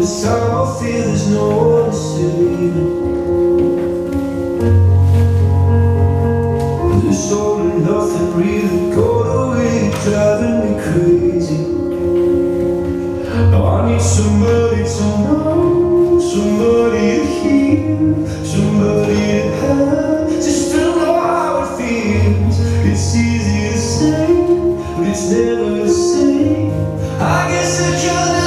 This time I feel there's no one to save me. This all and nothing really got away, driving me crazy. Now I need somebody to know, somebody to hear, somebody to have, just to know how it feels. It's easy to say, but it's never the same. I guess I just